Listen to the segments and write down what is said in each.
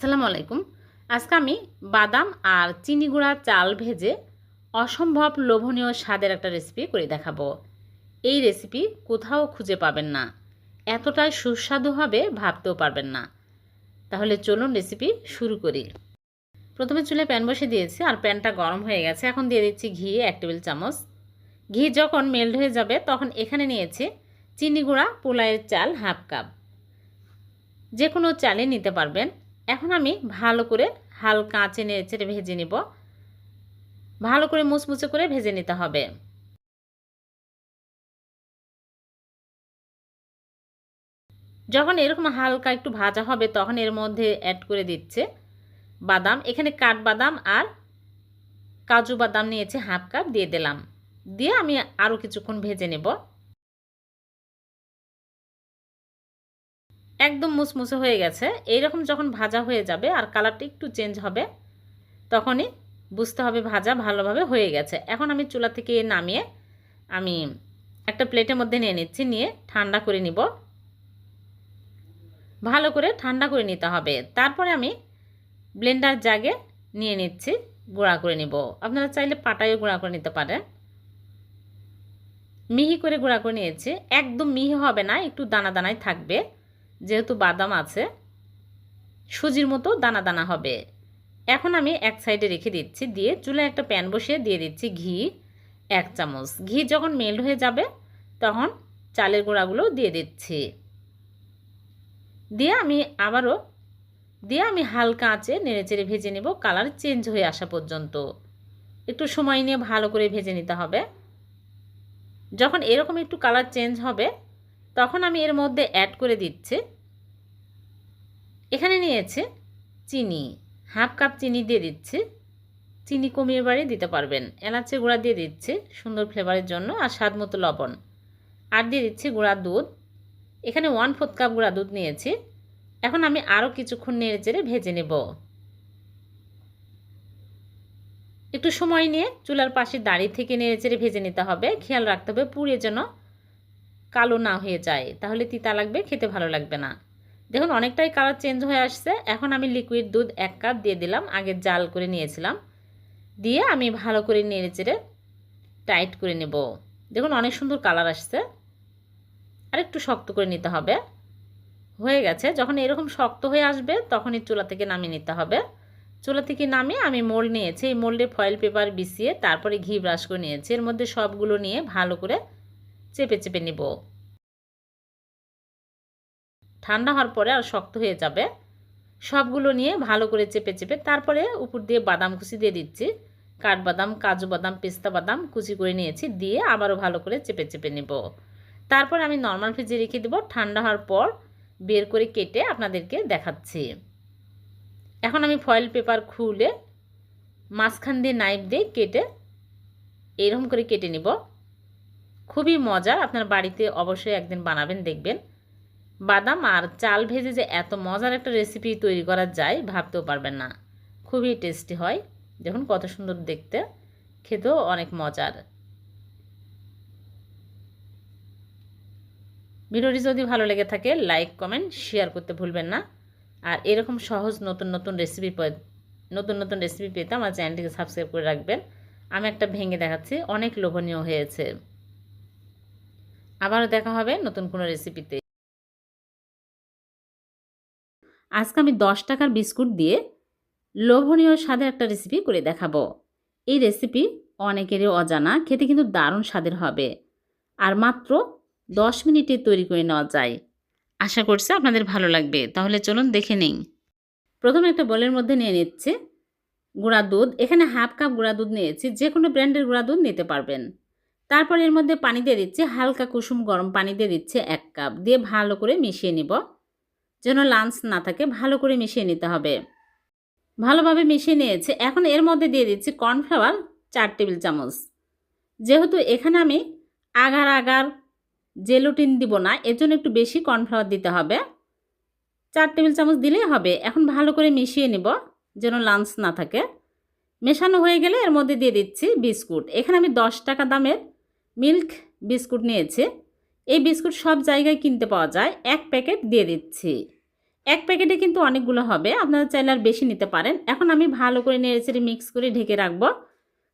আসসালামু আলাইকুম। আজকে আমি বাদাম আর চিনি গুঁড়া চাল ভেজে অসম্ভব লোভনীয় স্বাদের একটা রেসিপি করে দেখাবো। এই রেসিপি কোথাও খুঁজে পাবেন না। এতটাই সুস্বাদু হবে ভাবতেও পারবেন না। তাহলে চলুন রেসিপি শুরু করি। প্রথমে চুলে প্যান বসে দিয়েছি আর প্যানটা গরম হয়ে গেছে। এখন দিয়ে দিচ্ছি ঘি, এক টেবিল চামচ। ঘি যখন মেল্ট হয়ে যাবে তখন এখানে নিয়েছি চিনি গুঁড়া পোলাইয়ের চাল হাফ কাপ। যে কোনো চালে নিতে পারবেন। এখন আমি ভালো করে হালকা আঁচে নেড়ে ভেজে নিব। ভালো করে মুচমুচে করে ভেজে নিতে হবে। যখন এরকম হালকা একটু ভাজা হবে, তখন এর মধ্যে অ্যাড করে দিচ্ছে বাদাম। এখানে কাঠবাদাম আর কাজু বাদাম নিয়েছে, হাফ কাপ দিয়ে দিলাম। দিয়ে আমি আরও কিছুক্ষণ ভেজে নেব। একদম মুসমুসে হয়ে গেছে। এইরকম যখন ভাজা হয়ে যাবে আর কালারটা একটু চেঞ্জ হবে, তখনই বুঝতে হবে ভাজা ভালোভাবে হয়ে গেছে। এখন আমি চুলা থেকে নামিয়ে আমি একটা প্লেটের মধ্যে নিয়ে নিচ্ছি, নিয়ে ঠান্ডা করে নিব। ভালো করে ঠান্ডা করে নিতে হবে। তারপরে আমি ব্লেন্ডার জাগে নিয়ে নিচ্ছি, গুঁড়া করে নিব। আপনারা চাইলে পাটায়ও গুঁড়া করে নিতে পারেন। মিহি করে গুঁড়া করে নিয়েছি। একদম মিহি হবে না, একটু দানা দানায় থাকবে। যেহেতু বাদাম আছে, সুজির মতো দানা দানা হবে। এখন আমি এক সাইডে রেখে দিচ্ছি, দিয়ে চুলায় একটা প্যান বসিয়ে দিয়ে দিচ্ছি ঘি, এক চামচ। ঘি যখন মেল্ট হয়ে যাবে, তখন চালের গুঁড়াগুলো দিয়ে দিচ্ছি। দিয়ে আমি আবারও, দিয়ে আমি হালকা আঁচে নেড়েচেড়ে ভেজে নেব, কালার চেঞ্জ হয়ে আসা পর্যন্ত। একটু সময় নিয়ে ভালো করে ভেজে নিতে হবে। যখন এরকম একটু কালার চেঞ্জ হবে তখন আমি এর মধ্যে অ্যাড করে দিচ্ছি। এখানে নিয়েছে চিনি হাফ কাপ চিনি দিয়ে দিচ্ছে। চিনি কমিয়ে বাড়িয়ে দিতে পারবেন। এলাচের গুঁড়া দিয়ে দিচ্ছে সুন্দর ফ্লেভারের জন্য আর স্বাদ মতো লবণ। আর দিয়ে দিচ্ছে গুঁড়া দুধ। এখানে ওয়ান ফোর্থ কাপ গুঁড়া দুধ নিয়েছি। এখন আমি আরও কিছুক্ষণ নেড়ে চেড়ে ভেজে নেব। একটু সময় নিয়ে চুলার পাশে দাঁড়িয়ে থেকে নেড়ে চেড়ে ভেজে নিতে হবে। খেয়াল রাখতে হবে পুড়ে যেন কালো না হয়ে যায়, তাহলে তিতা লাগবে, খেতে ভালো লাগবে না। দেখুন, অনেকটাই কালার চেঞ্জ হয়ে আসছে। এখন আমি লিকুইড দুধ এক কাপ দিয়ে দিলাম, আগে জাল করে নিয়েছিলাম। দিয়ে আমি ভালো করে নেড়ে চেড়ে টাইট করে নেব। দেখুন, অনেক সুন্দর কালার আসছে। আর একটু শক্ত করে নিতে হবে। হয়ে গেছে। যখন এরকম শক্ত হয়ে আসবে, তখনই চুলা থেকে নামিয়ে নিতে হবে। চুলা থেকে নামিয়ে আমি মোল্ড নিয়েছি। এই মোল্ডে ফয়েল পেপার বিছিয়ে তারপরে ঘি ব্রাশ করে নিয়েছি। এর মধ্যে সবগুলো নিয়ে ভালো করে চেপে চেপে নিব। ঠান্ডা হওয়ার পরে আর শক্ত হয়ে যাবে। সবগুলো নিয়ে ভালো করে চেপে চেপে তারপরে উপর দিয়ে বাদাম কুচি দিয়ে দিচ্ছি। কাঠবাদাম কাজু বাদাম, পেস্তা বাদাম কুচি করে নিয়েছি, দিয়ে আবারও ভালো করে চেপে চেপে নেব। তারপর আমি নর্মাল ফ্রিজে রেখে দেবো। ঠান্ডা হওয়ার পর বের করে কেটে আপনাদেরকে দেখাচ্ছি। এখন আমি ফয়েল পেপার খুলে মাঝখান দিয়ে নাইফ দিয়ে কেটে এরকম করে কেটে নিব। খুবই মজার। আপনার বাড়িতে অবশ্যই একদিন বানাবেন, দেখবেন। বাদাম আর চাল ভেজে যে এত মজার একটা রেসিপি তৈরি করা যায়, ভাবতেও পারবেন না। খুবই টেস্টি হয়। দেখুন কত সুন্দর দেখতে। খেতেও অনেক মজার। ভিডিওটি যদি ভালো লেগে থাকে লাইক কমেন্ট শেয়ার করতে ভুলবেন না। আর এরকম সহজ নতুন নতুন রেসিপি নতুন নতুন রেসিপি পেতে আমার চ্যানেলটিকে সাবস্ক্রাইব করে রাখবেন। আমি একটা ভেঙে দেখাচ্ছি, অনেক লোভনীয় হয়েছে। আবারও দেখা হবে নতুন কোনো রেসিপিতে আজকে আমি দশ টাকার বিস্কুট দিয়ে লোভনীয় স্বাদের একটা রেসিপি করে দেখাবো। এই রেসিপি অনেকেরই অজানা, খেতে কিন্তু দারুণ স্বাদের হবে। আর মাত্র দশ মিনিটে তৈরি করে নেওয়া যায়। আশা করছি আপনাদের ভালো লাগবে। তাহলে চলুন দেখে নিন প্রথমে একটা বলের মধ্যে নিয়ে নিচ্ছে গুঁড়া দুধ। এখানে হাফ কাপ গুঁড়া দুধ নিয়েছি। যে কোনো ব্র্যান্ডের গুঁড়া দুধ নিতে পারবেন। তারপর এর মধ্যে পানি দিয়ে দিচ্ছি, হালকা কুসুম গরম পানি দিয়ে দিচ্ছে এক কাপ। দিয়ে ভালো করে মিশিয়ে নিব। যেন লাঞ্চ না থাকে, ভালো করে মিশিয়ে নিতে হবে। ভালোভাবে মিশিয়ে নিয়েছে। এখন এর মধ্যে দিয়ে দিচ্ছি কর্নফ্লাওয়ার চার টেবিল চামচ। যেহেতু এখানে আমি আগার আগার জেলোটিন দিব না, এর জন্য একটু বেশি কর্নফ্লাওয়ার দিতে হবে। চার টেবিল চামচ দিলেই হবে। এখন ভালো করে মিশিয়ে নিব, যেন লাঞ্চ না থাকে। মেশানো হয়ে গেলে এর মধ্যে দিয়ে দিচ্ছি বিস্কুট। এখানে আমি দশ টাকা দামের মিল্ক বিস্কুট নিয়েছে। এই বিস্কুট সব জায়গায় কিনতে পাওয়া যায়। এক প্যাকেট দিয়ে দিচ্ছি। এক প্যাকেটে কিন্তু অনেকগুলো হবে। আপনারা চাইলে আর বেশি নিতে পারেন। এখন আমি ভালো করে নেড়েচেড়ে মিক্স করে ঢেকে রাখব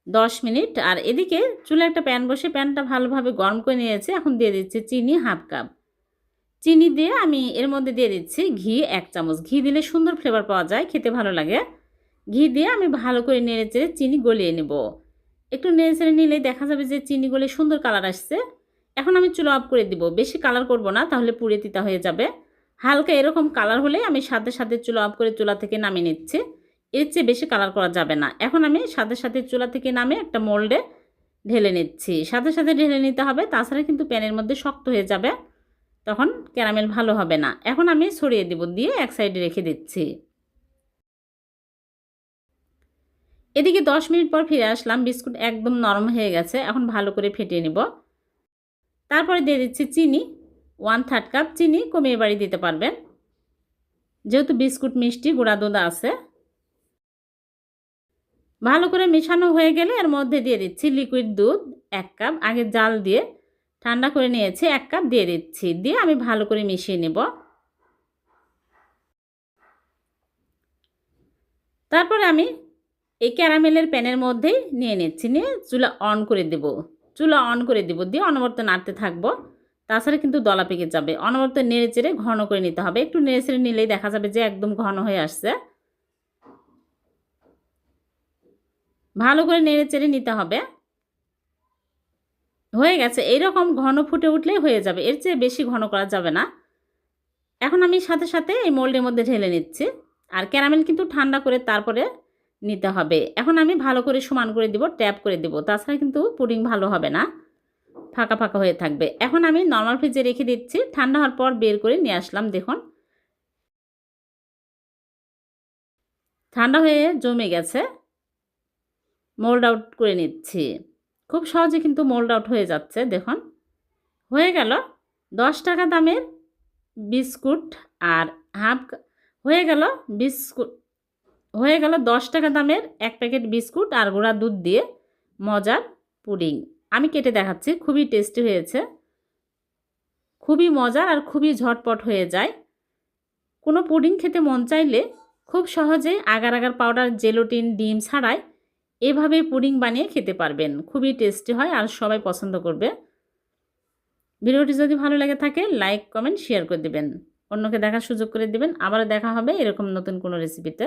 দশ মিনিট। আর এদিকে চুলে একটা প্যান বসে প্যানটা ভালোভাবে গরম করে নিয়েছে। এখন দিয়ে দিচ্ছি চিনি হাফ কাপ। চিনি দিয়ে আমি এর মধ্যে দিয়ে দিচ্ছি ঘি এক চামচ। ঘি দিলে সুন্দর ফ্লেভার পাওয়া যায়, খেতে ভালো লাগে। ঘি দিয়ে আমি ভালো করে নেড়ে চেড়ে চিনি গলিয়ে নেব। একটু নেড়ে চেড়ে নিলেই দেখা যাবে যে চিনি গলে সুন্দর কালার আসছে। এখন আমি চুলো অফ করে দিব। বেশি কালার করব না, তাহলে পুড়ে তিতা হয়ে যাবে। হালকা এরকম কালার হলে আমি সাথে সাথে চুলো অফ করে চুলা থেকে নামিয়ে নিচ্ছি। এর চেয়ে বেশি কালার করা যাবে না। এখন আমি সাথে সাথে চুলা থেকে নামে একটা মোল্ডে ঢেলে নিচ্ছি। সাথে সাথে ঢেলে নিতে হবে, তাছাড়া কিন্তু প্যানের মধ্যে শক্ত হয়ে যাবে। তখন ক্যারামেল ভালো হবে না। এখন আমি ছড়িয়ে দিব দিয়ে এক সাইডে রেখে দিচ্ছি। এদিকে দশ মিনিট পর ফিরে আসলাম, বিস্কুট একদম নরম হয়ে গেছে, এখন ভালো করে ফেটিয়ে নেব। তারপরে দিয়ে দিচ্ছি চিনি ওয়ান থার্ড কাপ চিনি কমিয়ে বাড়ি দিতে পারবেন। যেহেতু বিস্কুট মিষ্টি, গুঁড়া দুধ আছে। ভালো করে মেশানো হয়ে গেলে এর মধ্যে দিয়ে দিচ্ছি লিকুইড দুধ, এক কাপ আগে জাল দিয়ে ঠান্ডা করে নিয়েছি, এক কাপ দিয়ে দিচ্ছি, দিয়ে আমি ভালো করে মিশিয়ে নেব। তারপরে আমি এই ক্যারামেলের প্যানের মধ্যেই নিয়ে নিচ্ছি, নিয়ে চুলা অন করে দেব। চুলা অন করে দেব, দিয়ে অনবরত নাড়তে থাকব। তাছাড়া কিন্তু দলা পেকে যাবে। অনবরত নেড়ে চেড়ে ঘন করে নিতে হবে। একটু নেড়ে চেড়ে নিলেই দেখা যাবে যে একদম ঘন হয়ে আসছে। ভালো করে নেড়ে চেড়ে নিতে হবে। হয়ে গেছে। এইরকম ঘন ফুটে উঠলেই হয়ে যাবে। এর চেয়ে বেশি ঘন করা যাবে না। এখন আমি সাথে সাথে এই মোল্ডের মধ্যে ঢেলে নিচ্ছি। আর ক্যারামেল কিন্তু ঠান্ডা করে তারপরে নিতে হবে। এখন আমি ভালো করে সমান করে দিব, ট্যাপ করে দিব। তাছাড়া কিন্তু পুডিং ভালো হবে না। ফাঁকা ফাঁকা হয়ে থাকবে। এখন আমি নর্মাল ফ্রিজে রেখে দিচ্ছি। ঠান্ডা হওয়ার পর বের করে নিয়ে আসলাম, দেখুন। ঠান্ডা হয়ে জমে গেছে। মোল্ড আউট করে নিচ্ছি। খুব সহজে কিন্তু মোল্ড আউট হয়ে যাচ্ছে, দেখুন। হয়ে গেল দশ টাকা দামের বিস্কুট আর হাফ হয়ে গেল বিস্কুট হয়ে গেল দশ টাকা দামের এক প্যাকেট বিস্কুট আর গোড়া দুধ দিয়ে মজার পুডিং। আমি কেটে দেখাচ্ছি, খুবই টেস্টি হয়েছে। খুবই মজার আর খুবই ঝটপট হয়ে যায়। কোনো পুডিং খেতে মন চাইলে খুব সহজে আগার আগার পাউডার, জেলোটিন, ডিম ছাড়াই এভাবে পুডিং বানিয়ে খেতে পারবেন। খুবই টেস্টি হয় আর সবাই পছন্দ করবে। ভিডিওটি যদি ভালো লেগে থাকে, লাইক, কমেন্ট, শেয়ার করে দেবেন। অন্যকে দেখার সুযোগ করে দেবেন। আবারও দেখা হবে এরকম নতুন কোনো রেসিপিতে